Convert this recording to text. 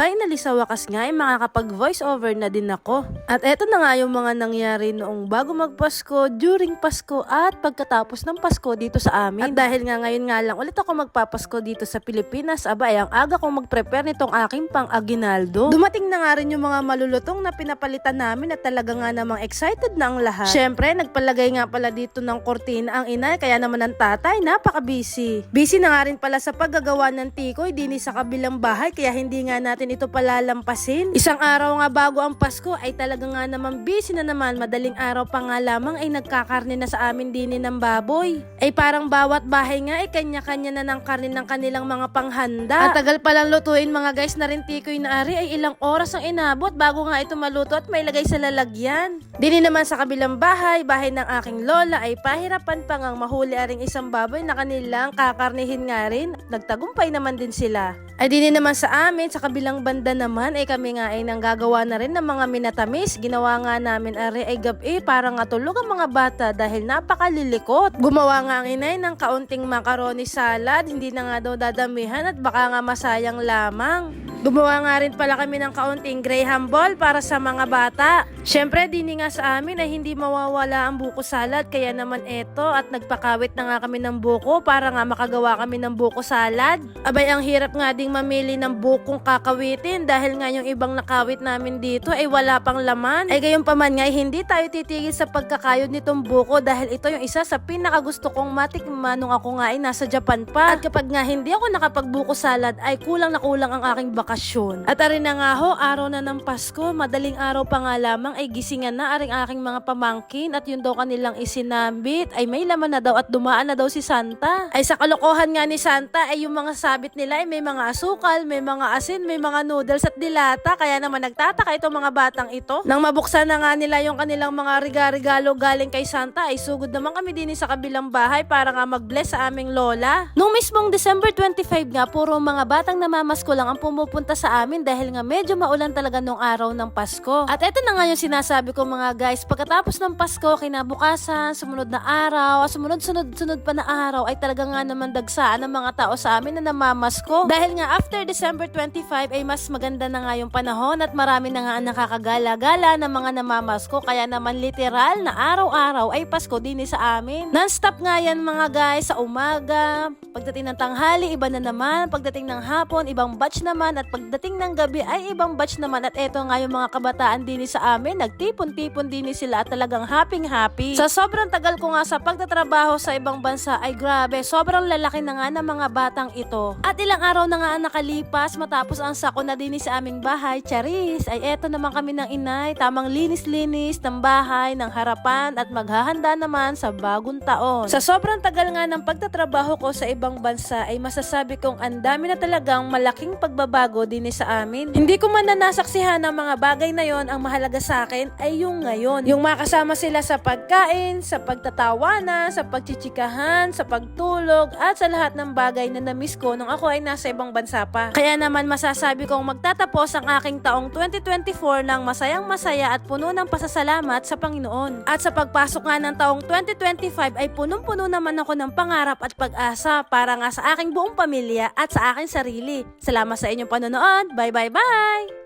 finally sa wakas nga ay makakapag voice over na din ako. At eto na nga yung mga nangyari noong bago magpasko, during Pasko at pagkatapos ng Pasko dito sa amin. At dahil nga ngayon nga lang ulit ako magpapasko dito sa Pilipinas, aba ay ang aga kong mag-prepare nitong aking pang aginaldo. Dumating na nga rin yung mga malulutong na pinapalitan namin at talaga nga namang excited na ang lahat. Syempre, nagpalagay nga pala dito ng kortina ang inay kaya naman ang tatay napaka-busy. Busy na nga rin pala sa paggagawa ng tikoy dini sa kabilang bahay kaya hindi nga natin ito palalampasin. Isang araw nga bago ang Pasko ay talaga nga naman busy na naman madaling araw pa nga lamang ay nagkakarne na sa amin dini ng baboy. Ay parang bawat bahay nga ay kanya-kanya na ng karne ng kanilang mga panghanda. At tagal palang lutuin mga guys na rin tikoy na ari ay ilang oras ang inabot bago nga ito maluto at may lagay sa lalagyan. Dini naman sa kabilang bahay, bahay ng aking lola ay pahirapan pa ngang mahuli aring isang baboy na kanilang kakarnihin nga rin. Nagtagumpay naman din sila. Ay dini naman sa amin, sa kabilang banda naman ay kami nga ay nanggagawa na rin ng mga minatamis. Ginawa nga namin ari ay gabi para nga tulog ang mga bata dahil napakalilikot. Gumawa nga ang inay ng kaunting macaroni salad, hindi na nga daw dadamihan at baka nga masayang lamang. Gumawa nga rin pala kami ng kaunting graham ball para sa mga bata. Siyempre, dini nga sa amin ay hindi mawawala ang buko salad kaya naman eto at nagpakawit na nga kami ng buko para nga makagawa kami ng buko salad. Abay, ang hirap nga ding mamili ng bukong kakawitin dahil nga yung ibang nakawit namin dito ay wala pang laman. Ay gayon pa man nga ay hindi tayo titigil sa pagkakayod nitong buko dahil ito yung isa sa pinakagusto kong matikman nung ako nga ay nasa Japan pa. At kapag nga hindi ako nakapagbuko salad ay kulang na kulang ang aking bakasyon. At arin na nga ho, araw na ng Pasko, madaling araw pa nga lamang ay gisingan na aring aking mga pamangkin at yun daw kanilang isinambit ay may laman na daw at dumaan na daw si Santa. Ay sa kalokohan nga ni Santa ay yung mga sabit nila ay may mga asukal, may mga asin, may mga noodles at dilata kaya naman nagtataka itong mga batang ito. Nang mabuksan na nga nila yung kanilang mga riga-regalo galing kay Santa ay sugod naman kami din sa kabilang bahay para nga mag-bless sa aming lola. Nung mismong December 25 nga puro mga batang namamasko lang ang pumupunta sa amin dahil nga medyo maulan talaga nung araw ng Pasko. At eto na nga yung sinasabi ko mga guys, pagkatapos ng Pasko, kinabukasan, sumunod na araw, sumunod-sunod-sunod pa na araw ay talaga nga naman dagsaan ng mga tao sa amin na namamasko. Dahil nga after December 25 ay mas maganda na nga yung panahon at marami na nga ang nakakagala-gala ng mga namamasko kaya naman literal na araw-araw ay Pasko din sa amin. Non-stop nga yan mga guys sa umaga, pagdating ng tanghali iba na naman, pagdating ng hapon ibang batch naman at pagdating ng gabi ay ibang batch naman at eto nga yung mga kabataan din sa amin, nagtipon-tipon din sila at talagang happy-happy. Sa sobrang tagal ko nga sa pagtatrabaho sa ibang bansa ay grabe, sobrang lalaki na nga ng mga batang ito. At ilang araw na nga nakalipas matapos ang sako na din sa aming bahay, charis, ay eto naman kami ng inay, tamang linis-linis ng bahay, ng harapan at maghahanda naman sa bagong taon. Sa sobrang tagal nga ng pagtatrabaho ko sa ibang bansa ay masasabi kong ang dami na talagang malaking pagbabago din sa amin. Hindi ko man na nasaksihan ng mga bagay na yon ang mahalaga sa akin ay yung ngayon. Yung makasama sila sa pagkain, sa pagtatawanan, sa pagchichikahan, sa pagtulog, at sa lahat ng bagay na namiss ko nung ako ay nasa ibang bansa pa. Kaya naman masasabi kong magtatapos ang aking taong 2024 ng masayang masaya at puno ng pasasalamat sa Panginoon. At sa pagpasok nga ng taong 2025 ay punong-puno naman ako ng pangarap at pag-asa para nga sa aking buong pamilya at sa aking sarili. Salamat sa inyong panonood. panonood. Bye-bye-bye!